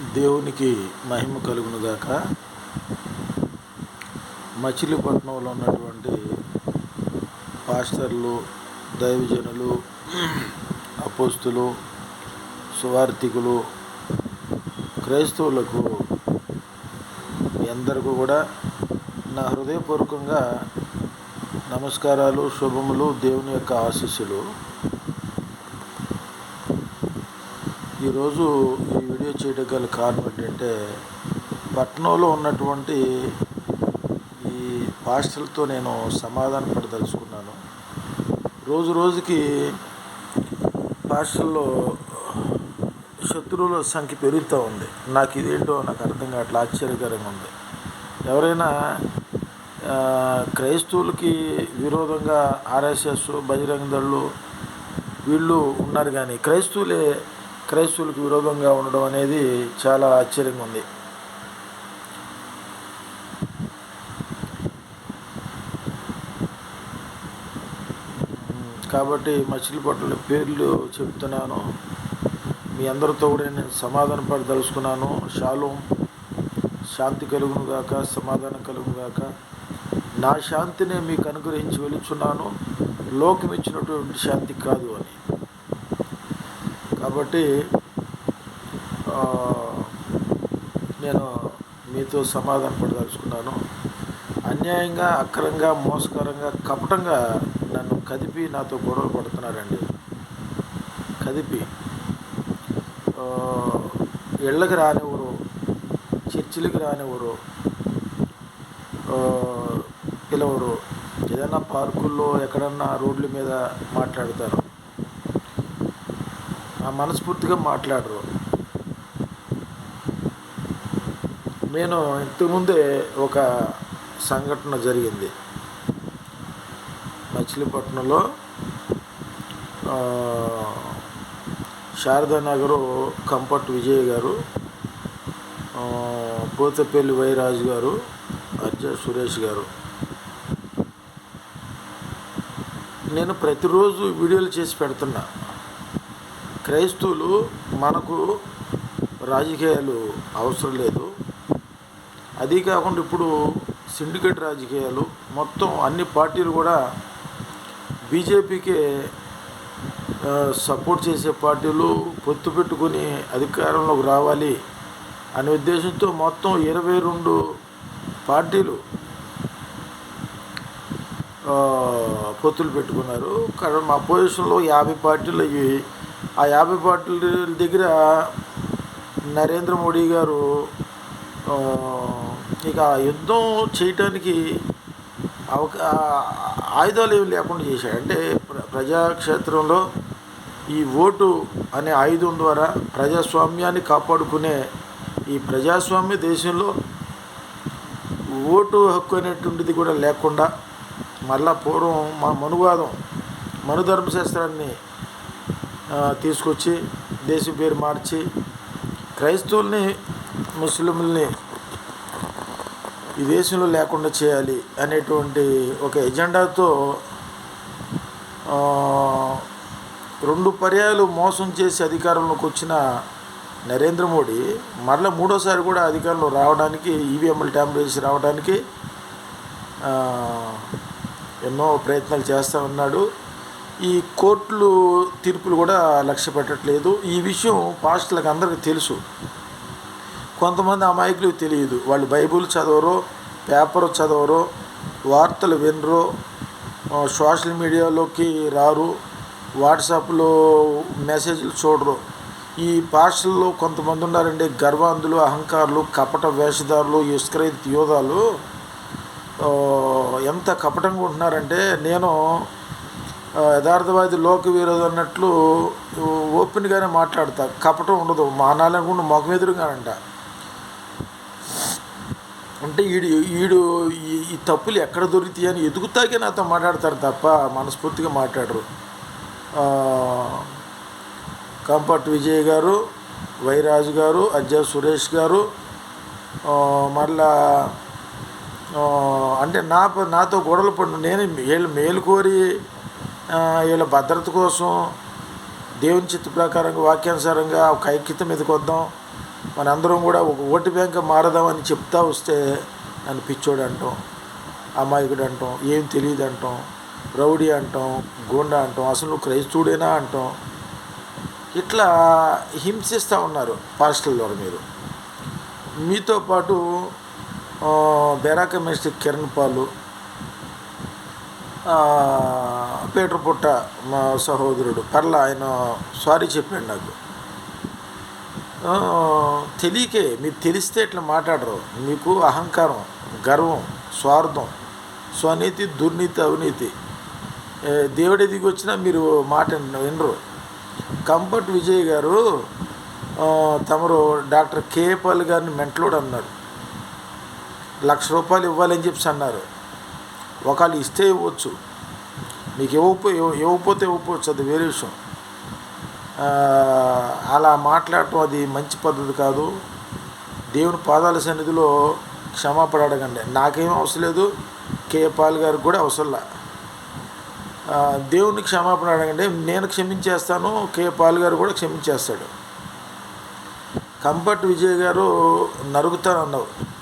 దేవునికి మహిమ కలుగునుగాక మచిలీపట్నంలో ఉన్నటువంటి పాస్టర్లు దైవజనులు అపోస్తులు సువార్థికులు క్రైస్తవులకు అందరికీ కూడా నా హృదయపూర్వకంగా నమస్కారాలు శుభములు దేవుని యొక్క ఆశీస్సులు. ఈరోజు ఈ వీడియో చేయడం గల కారణం ఏంటంటే పట్నంలో ఉన్నటువంటి ఈ పాస్టర్లతో నేను సమాధాన పడదలుచుకున్నాను. రోజు రోజుకి పాస్టర్లో శత్రువుల సంఖ్య పెరుగుతూ ఉంది. నాకు ఇదేంటో నాకు అర్థం కావట్లే ఆశ్చర్యకరంగా ఉంది. ఎవరైనా క్రైస్తవులకి విరోధంగా ఆర్ఎస్ఎస్ బజరంగ దళ్ళు వీళ్ళు ఉన్నారు కానీ క్రైస్తవులే క్రైస్తవులకు విరోధంగా ఉండడం అనేది చాలా ఆశ్చర్యంగా ఉంది కాబట్టి మచిలీపట్ల పేర్లు చెప్తున్నాను. మీ అందరితో కూడా నేను సమాధాన పడదలుచుకున్నాను షాలోం శాంతి కలుగును గాక సమాధానం కలుగును గాక. నా శాంతిని మీకు అనుగ్రహించి వెలుచున్నాను. లోకం ఇచ్చినటువంటి శాంతి కాదు అని. కాబట్టి నేను మీతో సమాధాన పడదలుచుకున్నాను. అన్యాయంగా అక్రంగా మోసకరంగా కపటంగా నన్ను కదిపి నాతో గొడవ పడుతున్నారండి. కదిపి. ఇళ్ళకి రానివ్వరు చర్చిలకి రానివ్వరు పిలవరు. ఏదైనా పార్కుల్లో ఎక్కడన్నా రోడ్ల మీద మాట్లాడతారు. మనస్ఫూర్తిగా మాట్లాడరు. నేను ఇంతకుముందే ఒక సంఘటన జరిగింది. మచిలీపట్నంలో ఆ, శారదానగరు కంపట్ విజయ్ గారు పోతపల్లి వైరాజు గారు అర్జ సురేష్ గారు. నేను ప్రతిరోజు వీడియోలు చేసి పెడుతున్నా. క్రైస్తవులు మనకు రాజకీయాలు అవసరం లేదు. అది కాకుండా ఇప్పుడు సిండికేట్ రాజకీయాలు మొత్తం అన్ని పార్టీలు కూడా బీజేపీకే సపోర్ట్ చేసే పార్టీలు పొత్తు పెట్టుకుని అధికారంలోకి రావాలి అనే ఉద్దేశంతో మొత్తం ఇరవై రెండు పార్టీలు పొత్తులు పెట్టుకున్నారు. కానీ మా పొజిషన్లో యాభై పార్టీలు అవి ఆ యాభై పార్టీల దగ్గర నరేంద్ర మోడీ గారు ఇక యుద్ధం చేయటానికి అవక ఆయుధాలు ఏమి లేకుండా చేశాడు అంటే ప్ర- ప్రజాక్షేత్రంలో ఈ ఓటు అనే ఆయుధం ద్వారా ప్రజాస్వామ్యాన్ని కాపాడుకునే ఈ ప్రజాస్వామ్య దేశంలో ఓటు హక్కు అనేటువంటిది కూడా లేకుండా మళ్ళా పూర్వం మా మనువాదం మనుధర్మశాస్త్రాన్ని తీసుకొచ్చి దేశం పేరు మార్చి క్రైస్తవుల్ని ముస్లింలని ఈ దేశంలో లేకుండా చేయాలి అనేటువంటి ఒక ఎజెండాతో రెండు పర్యాయాలు మోసం చేసి అధికారంలోకి వచ్చిన నరేంద్ర మోడీ మరలా మూడోసారి కూడా అధికారంలో రావడానికి ఈవీఎంలు ట్యాంపర్ చేసి రావడానికి ఎన్నో ప్రయత్నాలు చేస్తూ ఉన్నాడు. ఈ కోర్టులు తీర్పులు కూడా లక్ష్య పెట్టట్లేదు. ఈ విషయం పాస్టర్లకు అందరికీ తెలుసు. కొంతమంది అమాయకులకు తెలియదు. వాళ్ళు బైబుల్ చదవరు పేపర్ చదవరు వార్తలు వినరు సోషల్ మీడియాలోకి రారు వాట్సాప్లో మెసేజ్లు చూడరు. ఈ పాస్టర్లో కొంతమంది ఉన్నారండి గర్వాంధులు అహంకారులు కపట వేషధారులు ఇస్క్రైత్ యోధాలు. ఎంత కపటంగా ఉంటున్నారంటే నేను యథార్థవాది లోక విరోధి అన్నట్లు ఓపెన్గానే మాట్లాడతా. కపటం ఉండదు. మానాలనుకుంటే మొఖం ఎదురుగానంట. అంటే ఈడు ఈడు ఈ- ఈ తప్పులు ఎక్కడ దొరుకుతాయి అని ఎదుగుతాకే నాతో మాట్లాడతారు తప్ప మనస్ఫూర్తిగా మాట్లాడరు. కంపట్ విజయ్ గారు వైరాజు గారు అజ్జా సురేష్ గారు మళ్ళా అంటే నా నాతో గొడవలు పడిన నేను మేలు మేలు కోరి వీళ్ళ భద్రత కోసం దేవుని చిత్త ప్రకారంగా వాక్యానుసారంగా ఒక ఐక్యత మీదకి వద్దాం. మనందరం కూడా ఒక ఓటు బ్యాంక్ మారదామని చెప్తా వస్తే నన్ను పిచ్చోడు అంటాం అమాయకుడు అంటాం ఏం తెలియదు అంటాం రౌడీ అంటాం గోండా అంటాం అసలు నువ్వు క్రైస్తవుడేనా అంటాం. ఇట్లా హింసిస్తూ ఉన్నారు పాస్టల్ ద్వారా మీరు. మీతో పాటు బెరాక మినిస్టర్ కిరణ్ పాలు పీటర్ పుట్ట మా సహోదరుడు పర్ల ఆయన సారీ చెప్పాడు నాకు. తెలియకే మీరు తెలిస్తే ఇట్లా మాట్లాడరు. మీకు అహంకారం గర్వం స్వార్థం స్వనీతి దుర్నీతి అవినీతి. ఏ, దేవుడి దిగి వచ్చినా మీరు మాట వినరు. కంపట్ విజయ్ గారు తమరు డాక్టర్ కేపాల్ గారిని మెంట్లోడు అన్నారు లక్ష రూపాయలు ఇవ్వాలని చెప్పి అన్నారు. ఒకళ్ళు ఇస్తే ఇవ్వచ్చు. మీకు ఇవ్వపో ఇవ్వకపోతే ఇవ్వకపోవచ్చు. అది వేరే విషయం. అలా మాట్లాడటం అది మంచి పద్ధతి కాదు. దేవుని పాదాల సన్నిధిలో క్షమాపణ అడగండి. నాకేం అవసరం లేదు. కేపాల్ గారికి కూడా అవసరంలా దేవుని క్షమాపణ అడగండి. నేను క్షమించేస్తాను. కేపాల్ గారు కూడా క్షమించేస్తాడు. కంపట్ విజయ్ గారు నరుగుతానన్నావు.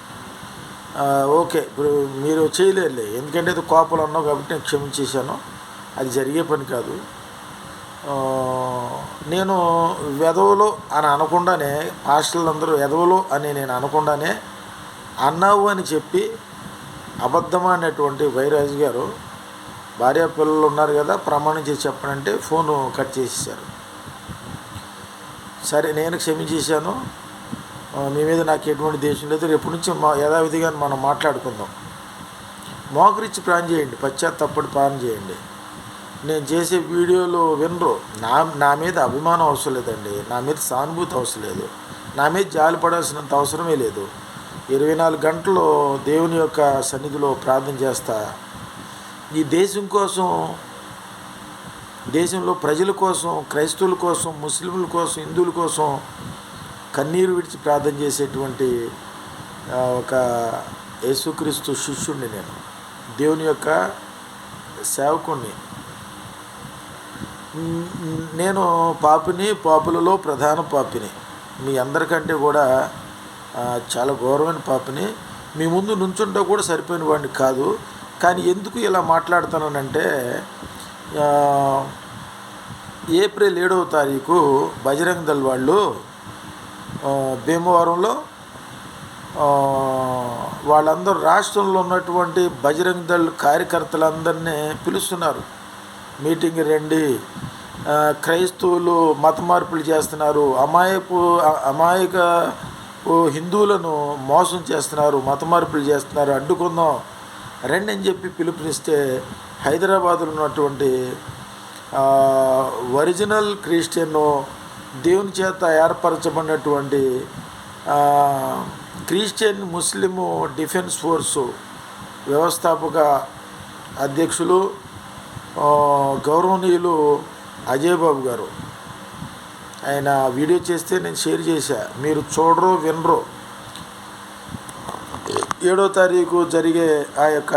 ఓకే. ఇప్పుడు మీరు చేయలేరులే. ఎందుకంటే ఇది కోపలు అన్నావు కాబట్టి నేను క్షమించేశాను. అది జరిగే పని కాదు. నేను వెధవలు అని అనకుండానే హాస్టల్ అందరూ వెధవలు అని నేను అనకుండానే అన్నావు అని చెప్పి అబద్ధమైనటువంటి వైరాజ్ గారు భార్య పిల్లలు ఉన్నారు కదా ప్రమాణం చేసి చెప్పనంటే ఫోను కట్ చేసేసారు సరే నేను క్షమించేశాను. మీ మీద నాకు ఎటువంటి దేశం లేదు. రేపు నుంచి మా యథావిధిగా మనం మాట్లాడుకుందాం. మోకరిచ్చి ప్లాన్ చేయండి. పశ్చాత్తప్పటి ప్లాన్ చేయండి. నేను చేసే వీడియోలు వినరు. నా నా మీద అభిమానం అవసరం లేదండి. నా మీద సానుభూతి అవసరం లేదు. నా మీద జాలి పడాల్సినంత అవసరమే లేదు. ఇరవై నాలుగు గంటలు దేవుని యొక్క సన్నిధిలో ప్రార్థన చేస్తా. ఈ దేశం కోసం దేశంలో ప్రజల కోసం క్రైస్తవుల కోసం ముస్లింల కోసం హిందువుల కోసం కన్నీరు విడిచి ప్రార్థన చేసేటువంటి ఒక యేసుక్రీస్తు శిష్యుణ్ణి నేను. దేవుని యొక్క సేవకుణ్ణి. నేను పాపిని పాపులలో ప్రధాన పాపిని. మీ అందరికంటే కూడా చాలా గౌరవమైన పాపిని. మీ ముందు నుంచుంటా కూడా సరిపోయిన వాడిని కాదు. కానీ ఎందుకు ఇలా మాట్లాడుతానంటే ఏప్రిల్ ఏడవ తారీఖు బజరంగ్ దళ్ వాళ్ళు భీమవరంలో వాళ్ళందరూ రాష్ట్రంలో ఉన్నటువంటి బజరంగ్ దళ్ కార్యకర్తలందరినీ పిలుస్తున్నారు. మీటింగ్ రండి. క్రైస్తవులు మత మార్పులు చేస్తున్నారు. అమాయకు అమాయక హిందువులను మోసం చేస్తున్నారు మత మార్పులు చేస్తున్నారు అడ్డుకుందాం రండి అని చెప్పి పిలుపునిస్తే హైదరాబాద్లో ఉన్నటువంటి ఒరిజినల్ క్రిస్టియన్ దేవుని చేత ఏర్పరచబడినటువంటి క్రిస్టియన్ ముస్లిము డిఫెన్స్ ఫోర్సు వ్యవస్థాపక అధ్యక్షులు గౌరవనీయులు అజయ్ బాబు గారు. ఆయన వీడియో చేస్తే నేను షేర్ చేశా. మీరు చూడరు వినరు. ఏడో తారీఖు జరిగే ఆ యొక్క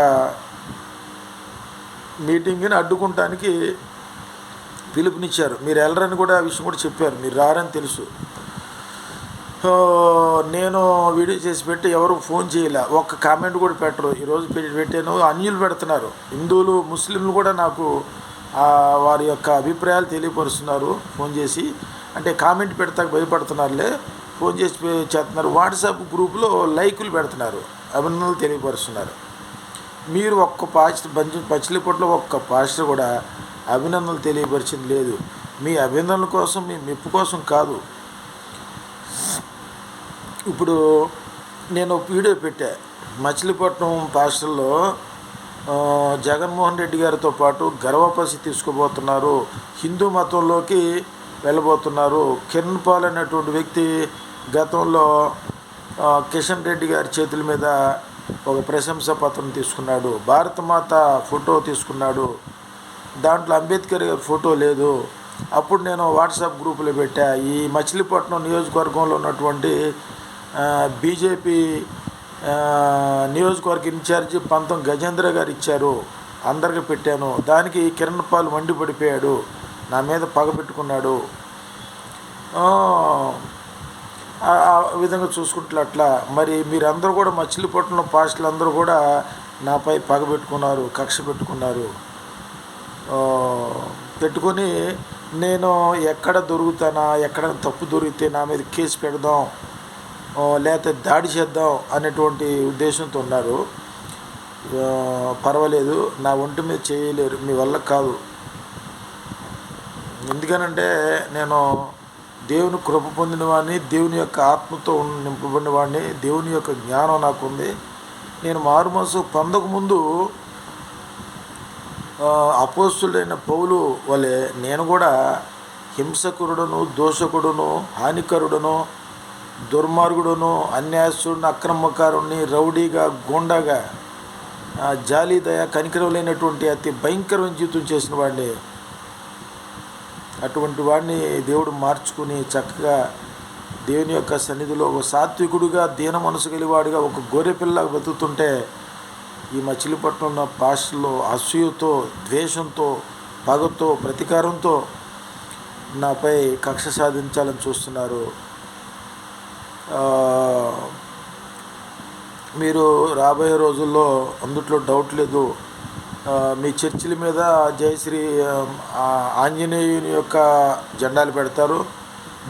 మీటింగ్ని అడ్డుకుంటానికి పిలుపునిచ్చారు. మీరు వెళ్ళరని కూడా ఆ విషయం కూడా చెప్పారు. మీరు రారని తెలుసు. సో నేను వీడియో చేసి పెట్టి ఎవరు ఫోన్ చేయలే. ఒక్క కామెంట్ కూడా పెట్టరు. ఈరోజు పెట్టి పెట్టాను. అన్యులు పెడుతున్నారు. హిందువులు ముస్లింలు కూడా నాకు వారి యొక్క అభిప్రాయాలు తెలియపరుస్తున్నారు ఫోన్ చేసి. అంటే కామెంట్ పెడతాక భయపడుతున్నారులే. ఫోన్ చేసి చేస్తున్నారు. వాట్సాప్ గ్రూప్లో లైకులు పెడుతున్నారు. అభినందనలు తెలియపరుస్తున్నారు. మీరు ఒక్క పాస్టర్ పంచ పచ్చిలిపట్లో ఒక్క పాస్టర్ కూడా అభినందనలు తెలియపరిచింది లేదు. మీ అభినందనల కోసం మీ మెప్పు కోసం కాదు. ఇప్పుడు నేను వీడియో పెట్టా. మచిలీపట్నం పాస్టల్లో జగన్మోహన్ రెడ్డి గారితో పాటు గర్వపసి తీసుకుపోతున్నారు. హిందూ మతంలోకి వెళ్ళబోతున్నారు. కిరణ్ పాల్ అనేటువంటి వ్యక్తి గతంలో కిషన్ రెడ్డి గారి చేతుల మీద ఒక ప్రశంసా పత్రం తీసుకున్నాడు భారతమాత ఫోటో తీసుకున్నాడు. దాంట్లో అంబేద్కర్ గారి ఫోటో లేదు. అప్పుడు నేను వాట్సాప్ గ్రూపులో పెట్టా. ఈ మచిలీపట్నం నియోజకవర్గంలో ఉన్నటువంటి బీజేపీ నియోజకవర్గ ఇన్ఛార్జి పంతం గజేంద్ర గారు ఇచ్చారు. అందరికి పెట్టాను. దానికి కిరణ్ పాల్ మండిపడిపోయాడు నా మీద పగ పెట్టుకున్నాడు. ఆ, విధంగా చూసుకుంటే అట్లా. మరి మీరందరూ కూడా మచిలీపట్నం పాస్టులు అందరూ కూడా నాపై పగ పెట్టుకున్నారు కక్ష పెట్టుకున్నారు. పెట్టుకొని నేను ఎక్కడ దొరుకుతానా ఎక్కడ తప్పు దొరికితే నా మీద కేసు పెడదాం లేకపోతే దాడి చేద్దాం అనేటువంటి ఉద్దేశంతో ఉన్నారు. పర్వాలేదు నా ఒంటి మీద చేయలేరు మీ వల్ల కాదు. ఎందుకనంటే నేను దేవుని కృప పొందిన వాడిని దేవుని యొక్క ఆత్మతో నింపబడిన వాడిని దేవుని యొక్క జ్ఞానం నాకు ఉంది. నేను మారు మనసు పొందకముందు అపోస్తుడైన పౌలు వలె నేను కూడా హింసకురుడును దోషకుడును హానికరుడును దుర్మార్గుడును అన్యాయస్తుడిని అక్రమకారుణ్ణి రౌడీగా గూండాగా ఆ, జాలి దయ కనికరం లేనటువంటి అతి భయంకరమైన జీవితం చేసిన వాడిని. అటువంటి వాడిని దేవుడు మార్చుకుని చక్కగా దేవుని యొక్క సన్నిధిలో ఒక సాత్వికుడిగా దీన మనసు కలివాడిగా ఒక గొర్రెపిల్ల బతుకుతుంటే ఈ మచిలీపట్నం ఉన్న భాషలో అసూయతో ద్వేషంతో పగతో ప్రతీకారంతో నాపై కక్ష సాధించాలని చూస్తున్నారు. మీరు రాబోయే రోజుల్లో అందుట్లో డౌట్ లేదు. మీ చర్చిల మీద జయశ్రీ ఆంజనేయుని యొక్క జెండాలు పెడతారు.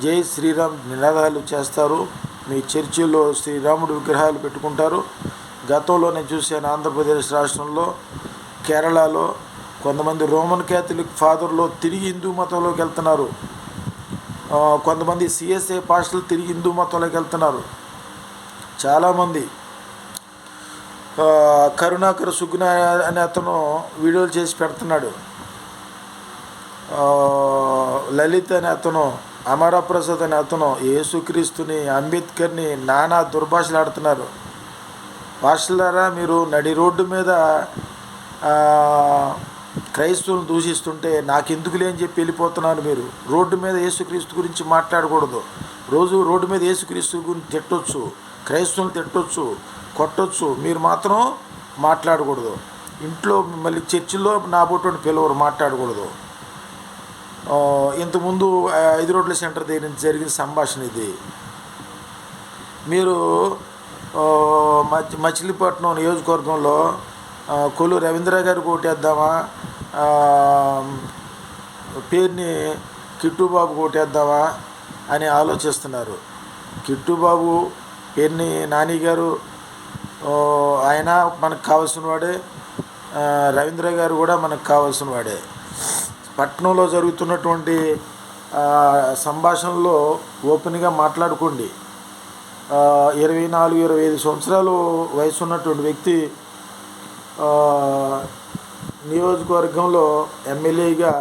జై శ్రీరామ్ నినాదాలు చేస్తారు. మీ చర్చిలో శ్రీరాముడు విగ్రహాలు పెట్టుకుంటారు. గతంలో నేను చూశాను ఆంధ్రప్రదేశ్ రాష్ట్రంలో కేరళలో కొంతమంది రోమన్ క్యాథలిక్ ఫాదర్లో తిరిగి హిందూ మతంలోకి వెళ్తున్నారు. కొంతమంది సిఎస్ఏ పాస్టర్లు తిరిగి హిందూ మతంలోకి వెళ్తున్నారు. చాలామంది. కరుణాకర్ సుగ్న అనే అతను వీడియోలు చేసి పెడుతున్నాడు. లలిత్ అనే అతను అమరప్రసాద్ అనే అతను యేసుక్రీస్తుని అంబేద్కర్ని నానా దుర్భాషలు ఆడుతున్నారు మీరు నడి రోడ్డు మీద ఆ, క్రైస్తవులను దూషిస్తుంటే నాకెందుకులే అని చెప్పి వెళ్ళిపోతున్నారు మీరు. రోడ్డు మీద యేసుక్రీస్తు గురించి మాట్లాడకూడదు. రోజు రోడ్డు మీద యేసుక్రీస్తు గురించి తిట్టొచ్చు క్రైస్తవులను తిట్టొచ్చు కొట్టొచ్చు. మీరు మాత్రం మాట్లాడకూడదు. ఇంట్లో మళ్ళీ చర్చిలో నా బొట్టు పిలవరు మాట్లాడకూడదు. ఇంతకుముందు ఐదు రోడ్ల సెంటర్ దగ్గర నుంచి జరిగిన సంభాషణ ఇది. మీరు మచిలీపట్నం నియోజకవర్గంలో కొలు రవీంద్ర గారికి ఓటేద్దామా పేరుని కిట్టుబాబు ఓటేద్దామా అని ఆలోచిస్తున్నారు. కిట్టుబాబు పేరుని నాని గారు ఆయన మనకు కావాల్సిన వాడే రవీంద్ర గారు కూడా మనకు కావాల్సిన వాడే. పట్టణంలో జరుగుతున్నటువంటి సంభాషణలో ఓపెన్గా మాట్లాడుకోండి. ఇరవై నాలుగు ఇరవై ఐదు సంవత్సరాలు వయసు ఉన్నటువంటి వ్యక్తి నియోజకవర్గంలో ఎమ్మెల్యేగా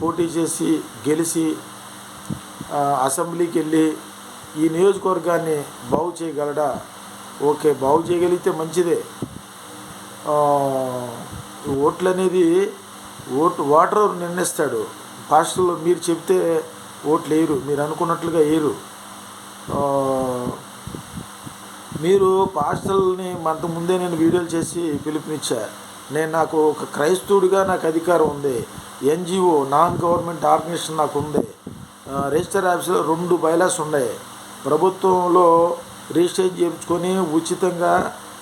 పోటీ చేసి గెలిచి అసెంబ్లీకి వెళ్ళి ఈ నియోజకవర్గాన్ని బాగు చేయగలడా? ఓకే బాగు చేయగలిగితే మంచిదే. ఓట్లు అనేది ఓటు ఓటర్ నిర్ణయిస్తాడు. పాస్టర్లు మీరు చెప్తే ఓట్లు వేయరు. మీరు అనుకున్నట్లుగా వేయరు. మీరు పాస్టల్ని అంత ముందే నేను వీడియోలు చేసి పిలుపునిచ్చా. నేను నాకు ఒక క్రైస్తవుడిగా నాకు అధికారం ఉంది. ఎన్జిఓ నాన్ గవర్నమెంట్ ఆర్గనైజేషన్ నాకు ఉంది. రిజిస్టర్ ఆఫీస్లో రెండు బైలాస్ ఉన్నాయి. ప్రభుత్వంలో రిజిస్టర్ చేయించుకొని ఉచితంగా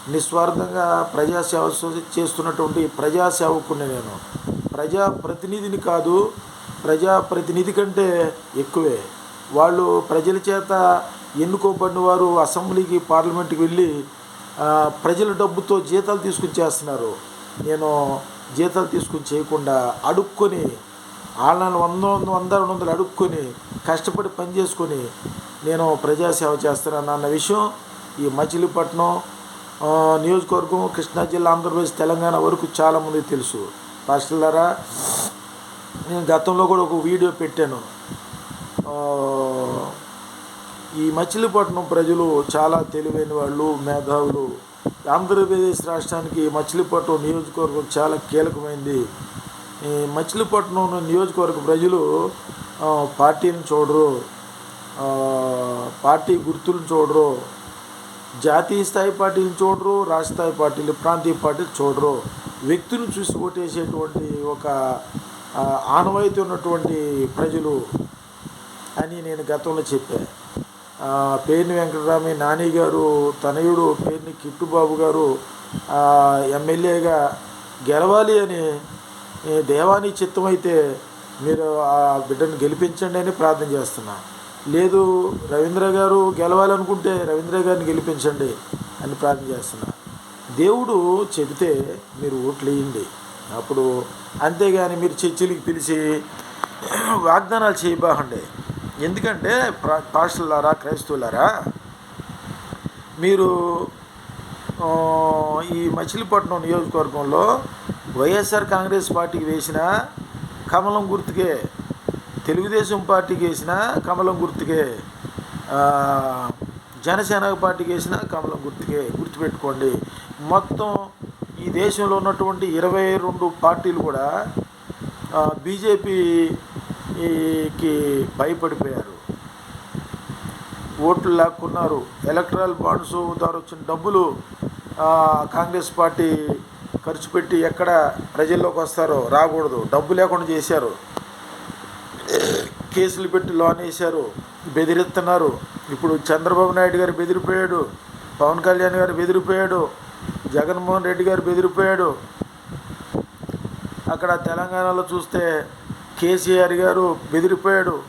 నిస్వార్థంగా ప్రజాసేవ చేస్తున్నటువంటి ప్రజాసేవకుని నేను. ప్రజాప్రతినిధిని కాదు ప్రజాప్రతినిధి కంటే ఎక్కువే. వాళ్ళు ప్రజల చేత ఎన్నుకోబడిన వారు అసెంబ్లీకి పార్లమెంట్కి వెళ్ళి ప్రజల డబ్బుతో జీతాలు తీసుకుని చేస్తున్నారు. నేను జీతాలు తీసుకుని చేయకుండా అడుక్కొని వాళ్ళని వంద వంద వంద రెండు వందలు అడుక్కొని కష్టపడి పని చేసుకొని నేను ప్రజాసేవ చేస్తున్నాను అన్న విషయం ఈ మచిలీపట్నం నియోజకవర్గం కృష్ణా జిల్లా ఆంధ్రప్రదేశ్ తెలంగాణ వరకు చాలామందికి తెలుసు. పాస్టర్లారా నేను గతంలో కూడా ఒక వీడియో పెట్టాను. ఈ మచిలీపట్నం ప్రజలు చాలా తెలివైన వాళ్ళు మేధావులు. ఆంధ్రప్రదేశ్ రాష్ట్రానికి మచిలీపట్నం నియోజకవర్గం చాలా కీలకమైంది. ఈ మచిలీపట్నం నియోజకవర్గ ప్రజలు పార్టీని చూడరు. పార్టీ గుర్తులను చూడరు. జాతీయ స్థాయి పార్టీలు చూడరు రాష్ట్ర స్థాయి పార్టీలు ప్రాంతీయ పార్టీలు చూడరు. వ్యక్తులు చూసి ఓటేసేటువంటి ఒక ఆనవాయితీ ఉన్నటువంటి ప్రజలు అని నేను గతంలో చెప్పాను. పేర్ని వెంకటరామి నాని గారు తనయుడు పేర్ని కిట్టుబాబు గారు ఎమ్మెల్యేగా గెలవాలి అని దేవాని చిత్తం అయితే మీరు ఆ బిడ్డను గెలిపించండి అని ప్రార్థన చేస్తున్నా. లేదు రవీంద్ర గారు గెలవాలనుకుంటే రవీంద్ర గారిని గెలిపించండి అని ప్రార్థన చేస్తున్నా. దేవుడు చెబితే మీరు ఓట్లు వేయండి. అప్పుడు అంతేగాని మీరు చర్చిలకి పిలిచి వాగ్దానాలు చేయబాకండి. ఎందుకంటే పాస్టర్లారా క్రైస్తవులారా మీరు ఈ మచిలీపట్నం నియోజకవర్గంలో వైఎస్ఆర్ కాంగ్రెస్ పార్టీకి వేసిన కమలం గుర్తుకే తెలుగుదేశం పార్టీకి వేసిన కమలం గుర్తుకే జనసేన పార్టీకి వేసిన కమలం గుర్తుకే గుర్తుపెట్టుకోండి. మొత్తం ఈ దేశంలో ఉన్నటువంటి ఇరవై రెండు పార్టీలు కూడా బీజేపీ ఈకి భయపడిపోయారు. ఓట్లు లాక్కున్నారు. ఎలక్ట్రల్ బాండ్స్ ద్వారా వచ్చిన డబ్బులు కాంగ్రెస్ పార్టీ ఖర్చు పెట్టి ఎక్కడ ప్రజల్లోకి వస్తారో రాకూడదు. డబ్బు లేకుండా చేశారు. కేసులు పెట్టి లోన్ వేశారు. బెదిరిస్తున్నారు. ఇప్పుడు చంద్రబాబు నాయుడు గారు బెదిరిపోయాడు. పవన్ కళ్యాణ్ గారు బెదిరిపోయాడు. జగన్మోహన్ రెడ్డి గారు బెదిరిపోయాడు. అక్కడ తెలంగాణలో చూస్తే కేసీఆర్ గారు బెదిరిపోయాడు.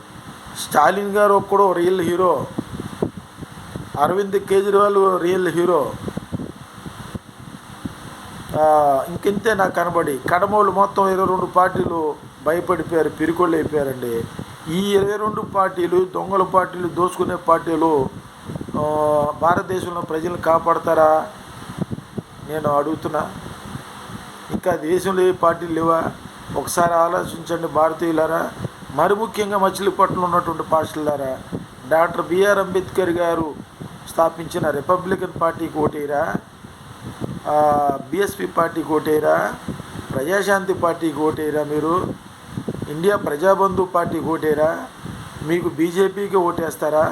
స్టాలిన్ గారు ఒక్కడో real hero. Arvind Kejriwal real hero. ఆ, ఇంకింతే నాకు కనబడి. కడమోళ్ళు మొత్తం ఇరవై రెండు పార్టీలు భయపడిపోయారు పిరికొళ్ళు అయిపోయారండి. ఈ ఇరవై రెండు పార్టీలు దొంగల పార్టీలు దోచుకునే పార్టీలు భారతదేశంలో ప్రజలను కాపాడతారా? నేను అడుగుతున్నా. ఇంకా దేశంలో ఏ పార్టీలు లేవా? ఒకసారి ఆలోచించండి భారతీయులారా. మరి ముఖ్యంగా మచిలీపట్నంలో ఉన్నటువంటి పార్టీలారా డాక్టర్ బిఆర్ అంబేద్కర్ గారు స్థాపించిన రిపబ్లికన్ పార్టీకి ఓటేరా బిఎస్పి పార్టీకి ఓటేరా ప్రజాశాంతి పార్టీకి ఓటేరా మీరు ఇండియా ప్రజాబంధు పార్టీకి ఓటేరా మీకు బీజేపీకి ఓటేస్తారా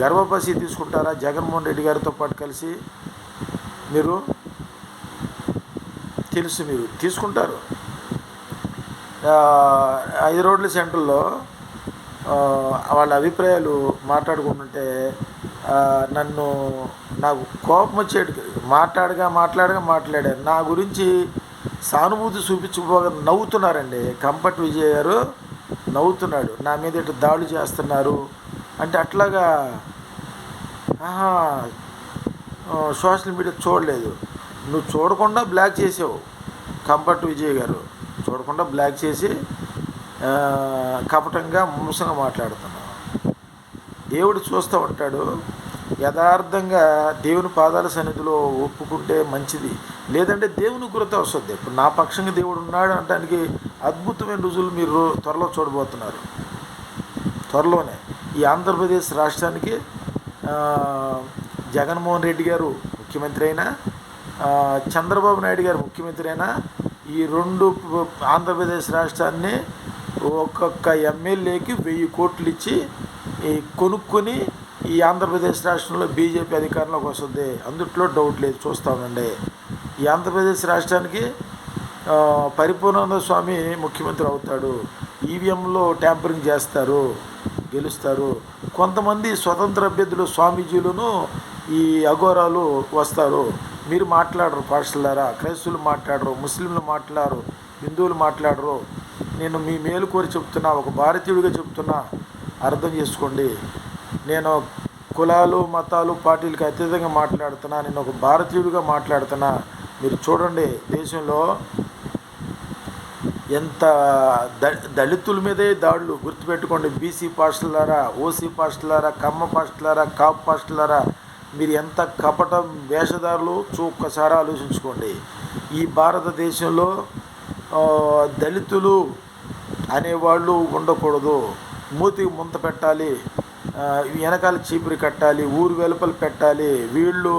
గర్వపసి తీసుకుంటారా జగన్మోహన్ రెడ్డి గారితో పాటు కలిసి మీరు? తెలుసు మీరు తీసుకుంటారు. ఐదు రోడ్ల సెంటర్లో వాళ్ళ అభిప్రాయాలు మాట్లాడుకుంటుంటే నన్ను నాకు కోపం వచ్చేది మాట్లాడగా మాట్లాడగా మాట్లాడారు. నా గురించి సానుభూతి చూపించుకోగా నవ్వుతున్నారండి. కంపట్ విజయ్ గారు నవ్వుతున్నాడు. నా మీద ఇటు దాడులు చేస్తున్నారు. అంటే అట్లాగా ఆహా సోషల్ మీడియా చూడలేదు. నువ్వు చూడకుండా బ్లాక్ చేసావు. కంపట్ విజయ్ గారు. చూడకుండా బ్లాక్ చేసి కపటంగా మోసంగా మాట్లాడుతున్నాం. దేవుడు చూస్తూ ఉంటాడు. యథార్థంగా దేవుని పాదాల సన్నిధిలో ఒప్పుకుంటే మంచిది. లేదంటే దేవుని గురత వస్తుంది. ఇప్పుడు నా పక్షంగా దేవుడు ఉన్నాడు అనడానికి అద్భుతమైన రుజువులు మీరు త్వరలో చూడబోతున్నారు. త్వరలోనే ఈ ఆంధ్రప్రదేశ్ రాష్ట్రానికి జగన్మోహన్ రెడ్డి గారు ముఖ్యమంత్రి అయినా చంద్రబాబు నాయుడు గారు ముఖ్యమంత్రి అయినా ఈ రెండు ఆంధ్రప్రదేశ్ రాష్ట్రాన్ని ఒక్కొక్క ఎమ్మెల్యేకి వెయ్యి కోట్లు ఇచ్చి ఈ కొనుక్కొని ఈ ఆంధ్రప్రదేశ్ రాష్ట్రంలో బీజేపీ అధికారంలోకి వస్తుంది. అందుట్లో డౌట్ లేదు చూస్తామండి ఈ ఆంధ్రప్రదేశ్ రాష్ట్రానికి పరిపూర్ణానంద స్వామి ముఖ్యమంత్రి అవుతాడు. ఈవీఎంలో ట్యాంపరింగ్ చేస్తారు గెలుస్తారు. కొంతమంది స్వతంత్ర అభ్యర్థులు స్వామీజీలను ఈ అఘోరాలు వస్తారు. మీరు మాట్లాడరు పాస్టర్లారా. క్రైస్తవులు మాట్లాడరు ముస్లింలు మాట్లాడరు హిందువులు మాట్లాడరు. నేను మీ మేలు కోరి చెప్తున్నా ఒక భారతీయుడిగా చెప్తున్నా అర్థం చేసుకోండి. నేను కులాలు మతాలు పార్టీలకు అత్యధికంగా మాట్లాడుతున్నా నేను ఒక భారతీయుడిగా మాట్లాడుతున్నా. మీరు చూడండి దేశంలో ఎంత ద దళితుల మీదే దాడులు గుర్తుపెట్టుకోండి. బీసీ పాస్టులారా ఓసీ పాస్టులారా కమ్మ పాస్టులారా కాప్ పాస్టులారా మీరు ఎంత కపట వేషధారులు ఒక్కసారి ఆలోచించుకోండి. ఈ భారతదేశంలో దళితులు అనేవాళ్ళు ఉండకూడదు. మూతికి ముంత పెట్టాలి వెనకాల చీపురి కట్టాలి ఊరు వెలుపలు పెట్టాలి. వీళ్ళు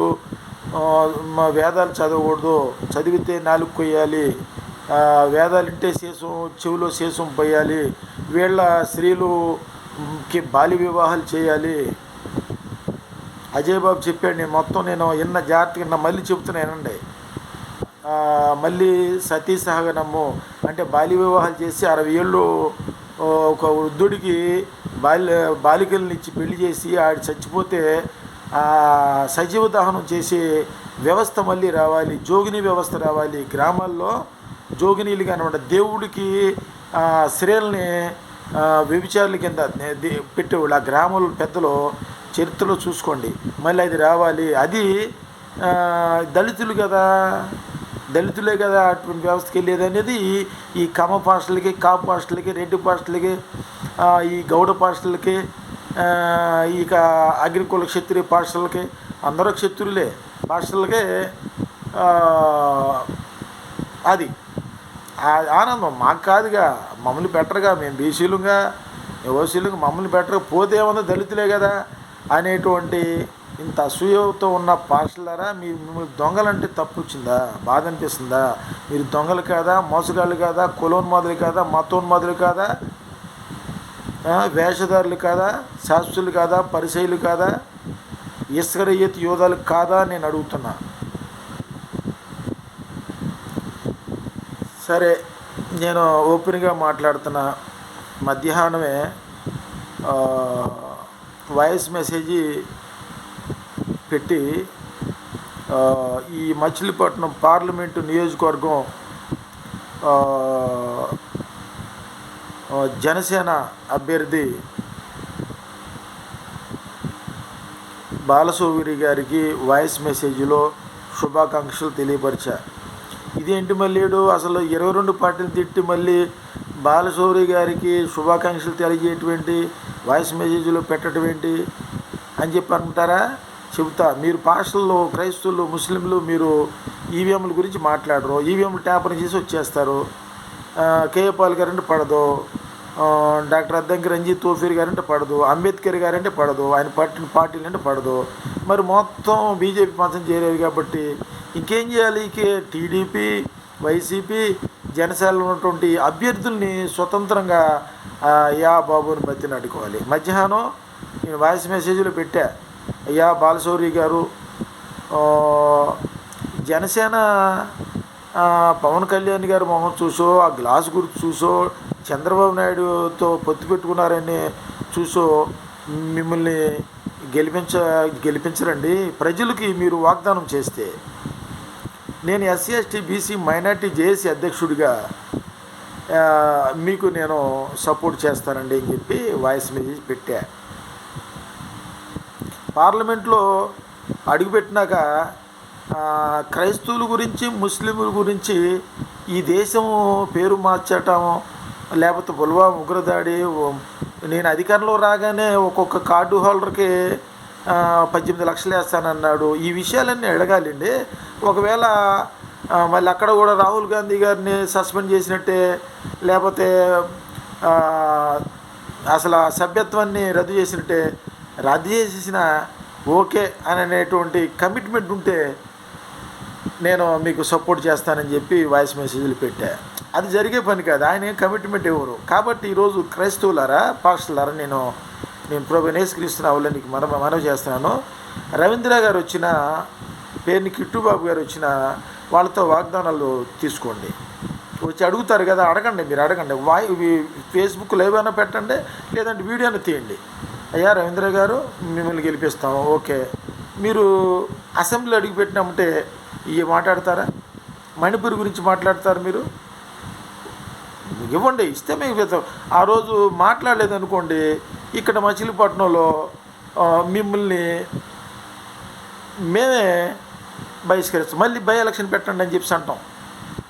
మా వేదాలు చదవకూడదు. చదివితే నాలుగు కొయ్యాలి. వేదాలుంటే వేదాలు శేషం చెవిలో శేషం పోయాలి. వీళ్ళ స్త్రీలుకి బాల్య వివాహాలు చేయాలి. అజయ్ బాబు చెప్పాడు నేను మొత్తం నేను ఎన్న జాగ్రత్తగా నా మళ్ళీ చెబుతున్నానండి మళ్ళీ సతీ సహగనము అంటే బాల్య వివాహాలు చేసి అరవై ఏళ్ళు ఒక వృద్ధుడికి బాల్య బాలికల్ని ఇచ్చి పెళ్ళి చేసి ఆడు చచ్చిపోతే సజీవ దహనం చేసే వ్యవస్థ మళ్ళీ రావాలి. జోగిని వ్యవస్థ రావాలి. గ్రామాల్లో జోగినీలు కనబడ దేవుడికి స్త్రీలని వ్యభిచారుల కింద పెట్టేవాళ్ళు. ఆ గ్రామాల పెద్దలు చరిత్రలో చూసుకోండి. మళ్ళీ అది రావాలి. అది దళితులు కదా. దళితులే కదా అటువంటి వ్యవస్థకి వెళ్ళేది అనేది ఈ కమ పాస్టలకి కాపు పాస్టలకి రెడ్డి పాస్టలకి ఈ గౌడ పాస్టలకి ఇక అగ్రికుల క్షత్రియ పాస్టలకి అందరూ క్షత్రులే. పాస్టలకే అది. ఆనందం మాకు కాదుగా. మమ్మల్ని బెటర్గా మేము బీసీలుగా ఓసీలుగా మమ్మల్ని బెటర్ పోతే ఏమన్నా దళితులే కదా. అనేటువంటి ఇంత అసూయతో ఉన్న పాస్టలరా మీ మిమ్మల్ని దొంగలంటే తప్పు వచ్చిందా బాధ అనిపిస్తుందా మీరు దొంగలు కాదా? మోసగాళ్ళు కాదా? కులోన్మాదులు కాదా? మతోన్మాదులు కాదా? వేషధారులు కాదా? శాస్త్రులు కాదా? పరిశైలు కాదా? ఇస్కరయ్యత్ యోధాలు కాదా నేను అడుగుతున్నా. సరే నేను ఓపెన్గా మాట్లాడుతున్నా. మధ్యాహ్నమే వాయిస్ మెసేజ్ పెట్టి ఈ మచిలీపట్నం పార్లమెంటు నియోజకవర్గం జనసేన అభ్యర్థి బాలసౌగిరి గారికి వాయిస్ మెసేజ్లో శుభాకాంక్షలు తెలియపరిచా. ఇదేంటి మళ్ళీడు అసలు ఇరవై రెండు పార్టీలు తిట్టి మళ్ళీ బాలసౌరి గారికి శుభాకాంక్షలు తెలియజేటువంటి వాయిస్ మెసేజ్లో పెట్టడం ఏంటి అని చెప్పి అంటారా చెబుతా. మీరు పాస్టల్లో క్రైస్తవులు ముస్లింలు మీరు ఈవీఎంల గురించి మాట్లాడరు. ఈవీఎంలు ట్యాపరింగ్ చేసి వచ్చేస్తారు. కేఏపాల్ గారంటే పడదు. డాక్టర్ అద్దంకి రంజిత్ తోఫీర్ గారంటే పడదు. అంబేద్కర్ గారంటే పడదు. ఆయన పట్టిన పార్టీలు అంటే పడదు. మరి మొత్తం బీజేపీ మాత్రం చేరారు కాబట్టి ఇంకేం చేయాలి? ఇక టీడీపీ వైసీపీ జనసేనలో ఉన్నటువంటి అభ్యర్థుల్ని స్వతంత్రంగా యా బాబుని బతిని అడుకోవాలి మధ్యాహ్నం నేను వాయిస్ మెసేజ్లో పెట్టా అయ్యా బాలశౌరి గారు జనసేన పవన్ కళ్యాణ్ గారి మొహం చూసో ఆ గ్లాస్ గుర్తు చూసో చంద్రబాబు నాయుడుతో పొత్తు పెట్టుకున్నారని చూసో మిమ్మల్ని గెలిపించ గెలిపించరండి. ప్రజలకి మీరు వాగ్దానం చేస్తే నేను SC ST BC minority JAC అధ్యక్షుడిగా మీకు నేను సపోర్ట్ చేస్తానండి అని చెప్పి వాయిస్ మెసేజ్ పెట్టా. పార్లమెంట్లో అడుగుపెట్టినాక క్రైస్తవుల గురించి ముస్లింల గురించి ఈ దేశం పేరు మార్చటం లేకపోతే పుల్వామా ఉగ్రదాడి నేను అధికారంలో రాగానే ఒక్కొక్క కార్డు హోల్డర్కి పద్దెనిమిది లక్షలు వేస్తానన్నాడు. ఈ విషయాలన్నీ అడగాలండి. ఒకవేళ మళ్ళీ అక్కడ కూడా రాహుల్ గాంధీ గారిని సస్పెండ్ చేసినట్టే లేకపోతే అసలు ఆ సభ్యత్వాన్ని రద్దు చేసినట్టే రద్దు చేసేసిన ఓకే అని అనేటువంటి కమిట్మెంట్ ఉంటే నేను మీకు సపోర్ట్ చేస్తానని చెప్పి వాయిస్ మెసేజ్లు పెట్టా. అది జరిగే పని కాదు. ఆయన కమిట్మెంట్ ఇవ్వరు. కాబట్టి ఈరోజు క్రైస్తవులారా పాస్టర్లారా నేను నేను ప్రభు నేసుక్రీస్తున్న నీకు మన మనవి చేస్తున్నాను. రవీంద్ర గారు వచ్చిన పేరుని కిట్టుబాబు గారు వచ్చిన వాళ్ళతో వాగ్దానాలు తీసుకోండి. వచ్చి అడుగుతారు కదా అడగండి మీరు అడగండి. వాయి ఫేస్బుక్ లైవ్ అయినా పెట్టండి లేదంటే వీడియోని తీయండి. అయ్యా రవీంద్ర గారు మిమ్మల్ని గెలిపిస్తాం ఓకే. మీరు అసెంబ్లీ అడిగి పెట్టినామంటే ఇవి మాట్లాడతారా? మణిపూర్ గురించి మాట్లాడతారు మీరు? ఇవ్వండి ఇస్తే మీకు ఆ రోజు మాట్లాడలేదు అనుకోండి ఇక్కడ మచిలీపట్నంలో మిమ్మల్ని మేమే బహిష్కరిస్తాం. మళ్ళీ బై ఎలక్షన్ పెట్టండి అని చెప్పి అంటాం.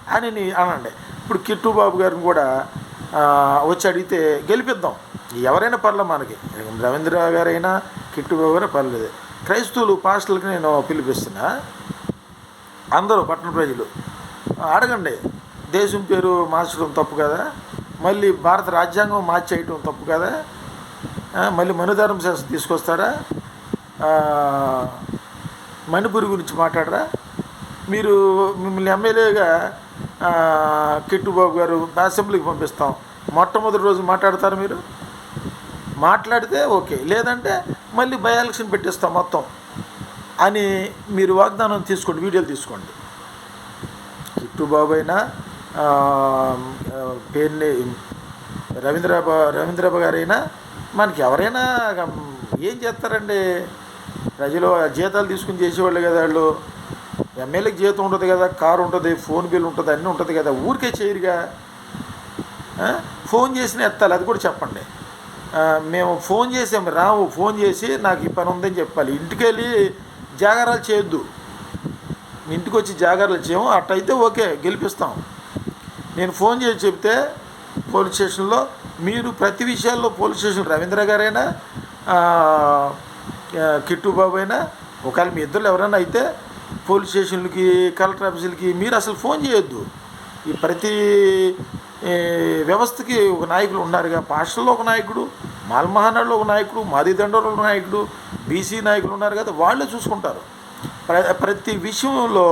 అని అనండి. ఇప్పుడు కిట్టు బాబు గారిని కూడా వచ్చి అడిగితే గెలిపిద్దాం. ఎవరైనా పర్లే మనకి. రవీంద్ర గారైనా కిట్టు బాబు గారు పర్లేదు. క్రైస్తవులు పాస్టర్లకి నేను పిలిపిస్తున్నా. అందరూ పట్టణ ప్రజలు అడగండి. దేశం పేరు మార్చడం తప్పు కదా. మళ్ళీ భారత రాజ్యాంగం మార్చేయటం తప్పు కదా. మళ్ళీ మనుధర్మ శాస్త్రం తీసుకొస్తారా? మణిపూర్ గురించి మాట్లాడరా? మీరు మిమ్మల్ని ఎమ్మెల్యేగా కిట్టుబాబు గారు అసెంబ్లీకి పంపిస్తాం. మొట్టమొదటి రోజు మాట్లాడతారు మీరు? మాట్లాడితే ఓకే. లేదంటే మళ్ళీ బై ఎలక్షన్ పెట్టిస్తాం మొత్తం. అని మీరు వాగ్దానం తీసుకోండి వీడియోలు తీసుకోండి. కిట్టుబాబు అయినా పేర్ని రవీంద్రబాబు రవీంద్రబాబు గారైనా మనకి ఎవరైనా ఏం చేస్తారండి? ప్రజలు జీతాలు తీసుకుని చేసేవాళ్ళు కదా వాళ్ళు. ఎమ్మెల్యేకి జీతం ఉంటుంది కదా కారు ఉంటుంది ఫోన్ బిల్ ఉంటుంది అన్నీ ఉంటుంది కదా. ఊరికే చేయరుగా? ఫోన్ చేసిన ఎత్తాలి అది కూడా చెప్పండి. మేము ఫోన్ చేసాము రాము ఫోన్ చేసి నాకు ఈ పని ఉందని చెప్పాలి. ఇంటికి వెళ్ళి జాగారాలు చేయొద్దు. ఇంటికి వచ్చి జాగారాలు చేయము అట్టయితే ఓకే గెలిపిస్తాం. నేను ఫోన్ చేసి చెప్తే పోలీస్ స్టేషన్లో మీరు ప్రతి విషయాల్లో పోలీస్ స్టేషన్ రవీంద్ర గారైనా కిట్టుబాబు కిట్టు బాబు అయినా ఒకవేళ మీ ఇద్దరు ఎవరైనా అయితే పోలీస్ స్టేషన్లకి కలెక్టర్ ఆఫీసులకి మీరు అసలు ఫోన్ చేయొద్దు. ఈ ప్రతి వ్యవస్థకి ఒక నాయకులు ఉన్నారుగా. పాఠశాలలో ఒక నాయకుడు మాల్మహానాడులో ఒక నాయకుడు మాదిదండలో ఒక నాయకుడు బీసీ నాయకులు ఉన్నారు కదా వాళ్ళే చూసుకుంటారు. ప్ర ప్రతి విషయంలో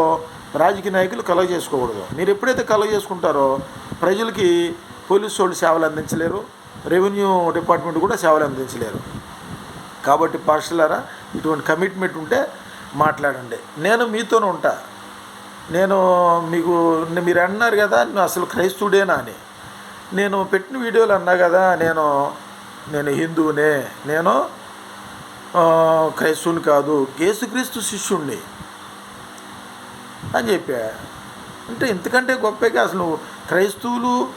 రాజకీయ నాయకులు కలగ చేసుకోకూడదు. మీరు ఎప్పుడైతే కలగ చేసుకుంటారో ప్రజలకి పోలీసు వాళ్ళు సేవలు అందించలేరు రెవెన్యూ డిపార్ట్మెంట్ కూడా సేవలు అందించలేరు. కాబట్టి పార్షలరా ఇటువంటి కమిట్మెంట్ ఉంటే మాట్లాడండి. నేను మీతోనే ఉంటా. నేను మీకు మీరు అన్నారు కదా నువ్వు అసలు క్రైస్తవుడేనా అని. నేను పెట్టిన వీడియోలు అన్నా కదా నేను నేను హిందువునే. నేను ఆ, క్రైస్తవుని కాదు యేసుక్రీస్తు శిష్యుణ్ణి అని చెప్పా. అంటే ఇంతకంటే గొప్పగా అసలు క్రైస్తవులు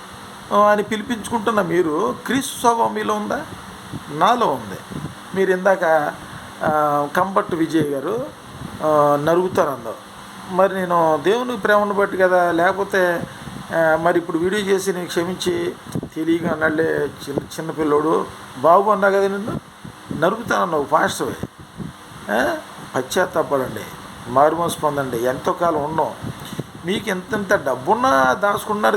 అని పిలిపించుకుంటున్న మీరు క్రీస్తు స్వభావం మీలో ఉందా? నాలో ఉంది. మీరు ఇందాక కంబట్టు విజయ్ గారు ఆ, మరి నేను దేవుని ప్రేమను బట్టి కదా లేకపోతే మరి ఇప్పుడు వీడియో చేసి నేను క్షమించి తెలియగా అన్నాళ్ళే చిన్న చిన్నపిల్లోడు బాబు అన్నా కదా నిన్ను? నరుకుతానన్నావు ఫాస్ట్వే పశ్చాత్తాపడండి మారుమోసి పొందండి ఎంతో కాలం ఉన్నాం మీకు ఎంతెంత డబ్బున్నా దాచుకున్నారు